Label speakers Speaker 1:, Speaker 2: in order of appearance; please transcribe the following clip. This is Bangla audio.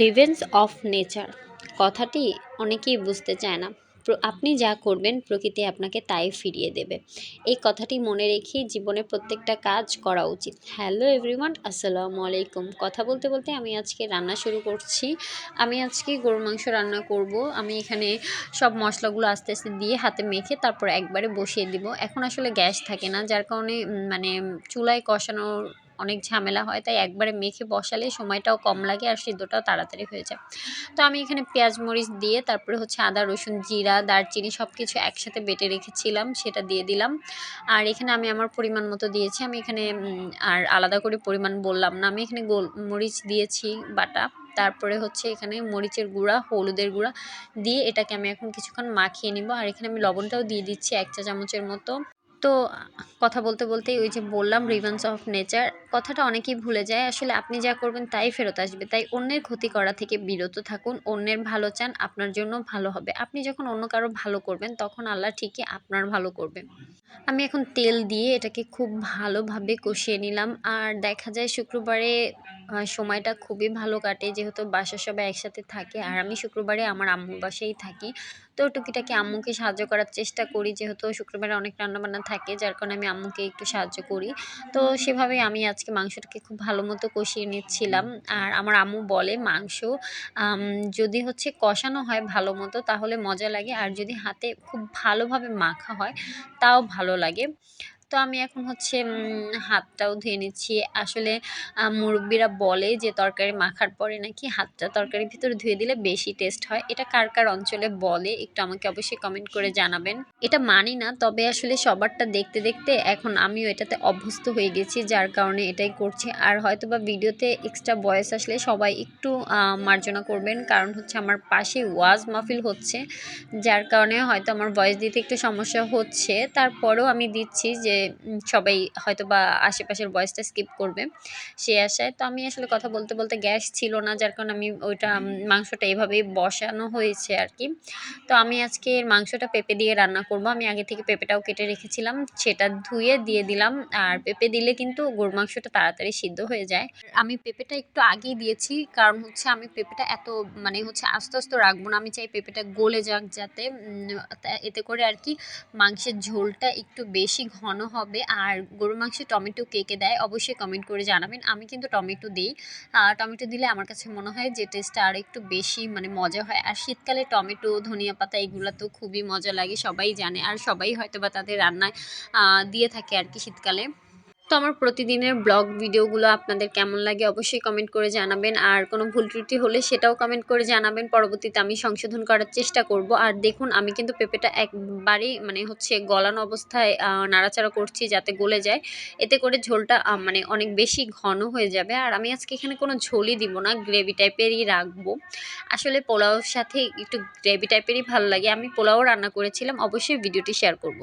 Speaker 1: রিভেঞ্জ অফ নেচার কথাটি অনেকেই বুঝতে চায় না। আপনি যা করবেন প্রকৃতি আপনাকে তাই ফিরিয়ে দেবে। এই কথাটি মনে রেখে জীবনে প্রত্যেকটা কাজ করা উচিত। হ্যালো এভরিওয়ান আসসালামু আলাইকুম। কথা বলতে বলতে আমি আজকে রান্না শুরু করছি। আমি আজকে গরুর মাংস রান্না করব। আমি এখানে সব মশলাগুলো আস্তে আস্তে দিয়ে হাতে মেখে তারপর একবারে বসিয়ে দিব। এখন আসলে গ্যাস থাকে না। যার কারণে মানে চুলায় কষানোর অনেক ঝামেলা হয়, তাই একবারে মেখে বসালে সময়টাও কম লাগে আর সিদ্ধটাও তাড়াতাড়ি হয়ে যায়। তো আমি এখানে পেঁয়াজ মরিচ দিয়ে তারপরে হচ্ছে আদা, রসুন, জিরা, দারচিনি সব কিছু একসাথে বেটে রেখেছিলাম, সেটা দিয়ে দিলাম। আর এখানে আমি আমার পরিমাণ মতো দিয়েছি, আমি এখানে আর আলাদা করে পরিমাণ বললাম না, আমি এখানে গোল, মরিচ দিয়েছি বাটা, তারপরে হচ্ছে এখানে মরিচের গুঁড়া, হলুদের গুঁড়া দিয়ে এটাকে আমি এখন কিছুক্ষণ মাখিয়ে নিব। আর এখানে আমি লবণটাও দিয়ে দিচ্ছি এক চা চামচের মতো। তো কথা বলতে বলতেই ওই যে বললাম রিভান্স অফ নেচার কথাটা অনেকেই ভুলে যায়। আসলে আপনি যা করবেন তাই ফেরত আসবে। তাই অন্যের ক্ষতি করা থেকে বিরত থাকুন, অন্যের ভালো চান, আপনার জন্য ভালো হবে। আপনি যখন অন্য কারও ভালো করবেন, তখন আল্লাহ ঠিকই আপনার ভালো করবে। আমি এখন তেল দিয়ে এটাকে খুব ভালোভাবে কষিয়ে নিলাম। আর দেখা যায় শুক্রবারে সময়টা খুবই ভালো কাটে যেহেতু বাসার সবাই একসাথে থাকে। আর আমি শুক্রবারে আমার আম্মুর বাসায় থাকি। তো টুকিটাকি আম্মুকে সাহায্য করার চেষ্টা করি যেহেতু শুক্রবারে অনেক রান্নাবান্না থাকে, যার কারণে আমি আম্মুকে একটু সাহায্য করি। তো সেভাবে আমি আজকে মাংসটাকে খুব ভালো মতো কষিয়ে নিচ্ছিলাম। আর আমার আম্মু বলে, মাংস যদি হচ্ছে কষানো হয় ভালো মতো, তাহলে মজা লাগে। আর যদি হাতে খুব ভালোভাবে মাখা হয়, তাও ভালো লাগে। তো আমি এখন হচ্ছে হাতটাও ধুয়ে নিচ্ছি। আসলে মুরব্বিরা বলে যে তরকারি মাখার পরে নাকি হাতটা তরকারির ভিতরে ধুয়ে দিলে বেশি টেস্ট হয়। এটা কার কার অঞ্চলে বলে একটু আমাকে অবশ্যই কমেন্ট করে জানাবেন। এটা মানি না, তবে আসলে সবারটা দেখতে দেখতে এখন আমিও এটাতে অভ্যস্ত হয়ে গেছি, যার কারণে এটাই করছি। আর হয়তো বা ভিডিওতে এক্সট্রা বয়স আসলে সবাই একটু মার্জনা করবেন। কারণ হচ্ছে আমার পাশে ওয়াজ মাহফিল হচ্ছে, যার কারণে হয়তো আমার ভয়েস দিতে একটু সমস্যা হচ্ছে। তারপরেও আমি দিচ্ছি যে সবাই হয়তো বা আশেপাশের ভয়েসটা স্কিপ করবে সে আশায়। তো আমি আসলে কথা বলতে বলতে গ্যাস ছিল না, যার কারণে আমি ওইটা মাংসটা এভাবেই বসানো হয়েছে আর কি তো আমি আজকে মাংসটা পেঁপে দিয়ে রান্না করব। আমি আগে থেকে পেঁপেটাও কেটে রেখেছিলাম, সেটা ধুয়ে দিয়ে দিলাম। আর পেঁপে দিলে কিন্তু গরুর মাংসটা তাড়াতাড়ি সিদ্ধ হয়ে যায়। আমি পেঁপেটা একটু আগেই দিয়েছি, কারণ হচ্ছে আমি পেঁপেটা এত মানে হচ্ছে আস্তে আস্তে রাখব না। আমি চাই পেঁপেটা গলে যাক যাতে এতে করে আর কি মাংসের ঝোলটা একটু বেশি ঘন হবে। আর গরুর মাংসে টমেটো কে কে দেয় অবশ্যই কমেন্ট করে জানাবেন। আমি কিন্তু টমেটো দিই। আর টমেটো দিলে আমার কাছে মনে হয় যে টেস্টটা আর একটু বেশি মানে মজা হয়। আর শীতকালে টমেটো, ধনিয়া পাতা এগুলো তো খুবই মজা লাগে, সবাই জানে। আর সবাই হয়তো বা তাদের রান্নায় দিয়ে থাকে আর কি শীতকালে। তো আমার প্রতিদিনের ব্লগ ভিডিওগুলো আপনাদের কেমন লাগে অবশ্যই কমেন্ট করে জানাবেন। আর কোনো ভুল ত্রুটি হলে সেটাও কমেন্ট করে জানাবেন। পরবর্তীতে আমি সংশোধন করার চেষ্টা করব। আর দেখুন, আমি কিন্তু পেঁপেটা একবারেই মানে হচ্ছে গলানো অবস্থায় নাড়াচাড়া করছি যাতে গলে যায়। এতে করে ঝোলটা মানে অনেক বেশি ঘন হয়ে যাবে। আর আমি আজকে এখানে কোনো ঝোলই দিব না, গ্রেভি টাইপেরই রাখব। আসলে পোলাওর সাথে একটু গ্রেভি টাইপেরই ভালো লাগে। আমি পোলাও রান্না করেছিলাম, অবশ্যই ভিডিওটি শেয়ার করব।